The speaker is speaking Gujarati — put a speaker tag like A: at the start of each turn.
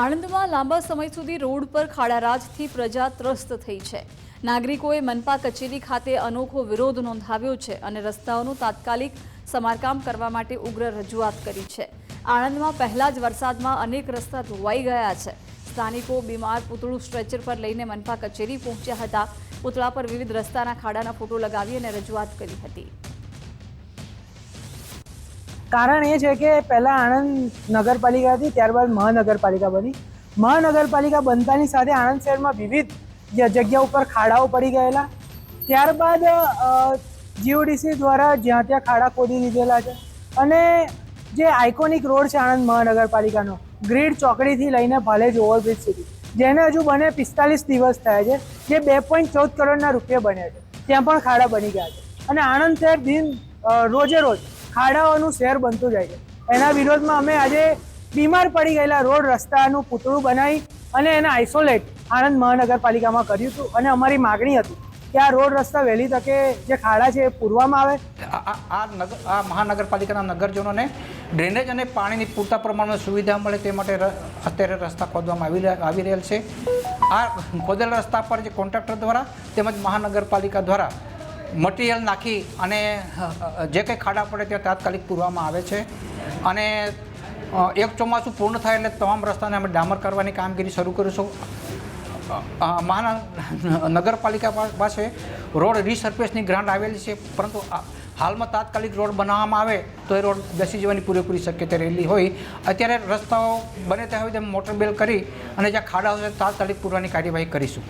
A: આણંદમાં લાંબા સમય સુધી રોડ પર ખાડારાજથી પ્રજા ત્રસ્ત થઈ છે. નાગરિકોએ મનપા કચેરી ખાતે અનોખો વિરોધ નોંધાવ્યો છે અને રસ્તાઓનું તાત્કાલિક સમારકામ કરવા માટે ઉગ્ર રજૂઆત કરી છે. આણંદમાં પહેલા જ વરસાદમાં અનેક રસ્તા ધોવાઈ ગયા છે. સ્થાનિકો બીમાર પૂતળું સ્ટ્રેચર પર લઈને મનપા કચેરી પહોંચ્યા હતા. પૂતળા પર વિવિધ રસ્તાના ખાડાના ફોટો લગાવી અને રજૂઆત કરી હતી.
B: કારણ એ છે કે પહેલાં આણંદ નગરપાલિકા હતી, ત્યારબાદ મહાનગરપાલિકા બની. મહાનગરપાલિકા બનતાની સાથે આણંદ શહેરમાં વિવિધ જગ્યા ઉપર ખાડાઓ પડી ગયેલા. ત્યારબાદ જીઓડીસી દ્વારા જ્યાં ત્યાં ખાડા ખોદી દીધેલા છે. અને જે આઇકોનિક રોડ છે આણંદ મહાનગરપાલિકાનો, ગ્રીડ ચોકડીથી લઈને ભાલેજ ઓવરબ્રિજ સુધી, જેને હજુ બને પિસ્તાલીસ દિવસ થયા છે, જે બે પોઈન્ટ ચૌદ કરોડના રૂપિયા બન્યા છે. ત્યાં પણ ખાડા બની ગયા છે. અને આણંદ શહેર દિન રોજે રોજ ખાડાઓનું શહેર બનતું જાય છે. એના વિરોધમાં અમે આજે બીમાર પડી ગયેલા રોડ રસ્તાનું પૂતળું બનાવી અને એને આઇસોલેટ આણંદ મહાનગરપાલિકામાં કર્યું હતું અને અમારી માગણી હતી કે આ રોડ રસ્તા વહેલી તકે જે ખાડા છે એ પૂરવામાં આવે.
C: આ નગર, આ મહાનગરપાલિકાના નગરજનોને ડ્રેનેજ અને પાણીની પૂરતા પ્રમાણમાં સુવિધા મળે તે માટે અત્યારે રસ્તા ખોદવામાં આવી આવી રહેલ છે. આ ખોદેલા રસ્તા પર જે કોન્ટ્રાક્ટર દ્વારા તેમજ મહાનગરપાલિકા દ્વારા મટીરિયલ નાખી અને જે કંઈ ખાડા પડે ત્યાં તાત્કાલિક પૂરવામાં આવે છે. અને એક ચોમાસું પૂર્ણ થાય એટલે તમામ રસ્તાને અમે ડામર કરવાની કામગીરી શરૂ કરીશું. મહાના નગરપાલિકા પાસે રોડ રીસર્ફેસની ગ્રાન્ટ આવેલી છે, પરંતુ હાલમાં તાત્કાલિક રોડ બનાવવામાં આવે તો એ રોડ બેસી જવાની પૂરેપૂરી શક્યતા રહેલી હોય. અત્યારે રસ્તાઓ બને ત્યાં હોય તેમ મોટર બેલ કરી અને જ્યાં ખાડા હોય તાત્કાલિક પૂરવાની કાર્યવાહી કરીશું.